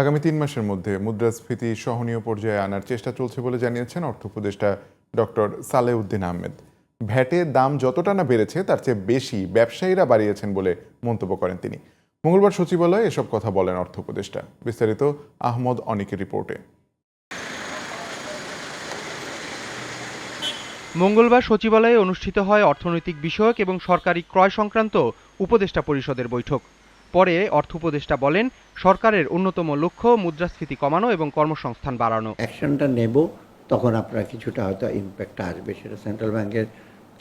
আগামী তিন মাসের মধ্যে মুদ্রাস্ফীতি সহনীয় পর্যায়ে আনার চেষ্টা চলছে বলে জানিয়েছেন অর্থ উপদেষ্টা ডক্টর সালেউদ্দিন আহমেদ। ভ্যাটের দাম যতটা না বেড়েছে, তার চেয়ে বেশি ব্যবসায়ীরা বাড়িয়েছেন বলে মন্তব্য করেন তিনি। মঙ্গলবার সচিবালয়ে এসব কথা বলেন অর্থ উপদেষ্টা। বিস্তারিত আহমদ অনিকের রিপোর্টে। মঙ্গলবার সচিবালয়ে অনুষ্ঠিত হয় অর্থনৈতিক বিষয়ক এবং সরকারি ক্রয় সংক্রান্ত উপদেষ্টা পরিষদের বৈঠক। পরে অর্থ উপদেষ্টা বলেন সরকারের অন্যতম লক্ষ্য মুদ্রাস্ফীতি কমানো এবং কর্মসংস্থান বাড়ানো। অ্যাকশনটা নেব তখন আপনার কিছুটা হয়তো ইম্প্যাক্ট আসবে। সেটা সেন্ট্রাল ব্যাংকের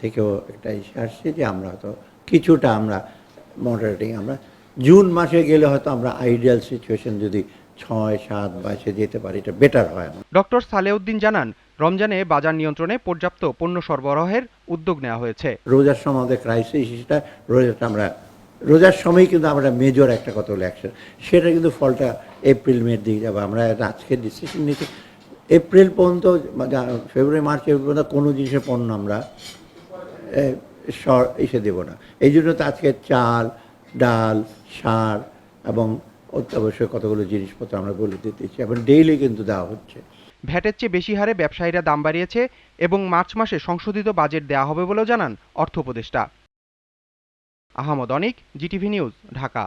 থেকেও একটা ইসে আসছে যে আমরা হয়তো কিছুটা আমরা মডারেটিং আমরা জুন মাসে গেলে হয়তো আমরা আইডিয়াল সিচুয়েশন যদি ছয় সাত বাইশে যেতে পারি এটা বেটার হয় ডক্টর সালেউদ্দিন জানান রমজানে বাজার নিয়ন্ত্রণে পর্যাপ্ত পণ্য সরবরাহের উদ্যোগ নেওয়া হয়েছে। রোজার সময় আমাদের ক্রাইসিস সেটা রোজাটা আমরা রোজার সময় কিন্তু আমরা মেজর একটা কথা হলো অ্যাকশন সেটা কিন্তু ফলটা এপ্রিল মের দিকে যাবে। আমরা আজকে ডিসিশন নিতে এপ্রিল পর্যন্ত ফেব্রুয়ারি মার্চ এপ্রিল পর্যন্ত কোনো জিনিসের পণ্য আমরা এসে দেব না। এই জন্য তো আজকে চাল, ডাল, সার এবং অত্যাবশ্যক কতগুলো জিনিসপত্র আমরা বলে দিতেছি। এবং ডেইলি কিন্তু দেওয়া হচ্ছে। ভ্যাটের চেয়ে বেশি হারে ব্যবসায়ীরা দাম বাড়িয়েছে এবং মার্চ মাসে সংশোধিত বাজেট দেওয়া হবে বলেও জানান অর্থ উপদেষ্টা। Ahmad Anik GTV news Dhaka.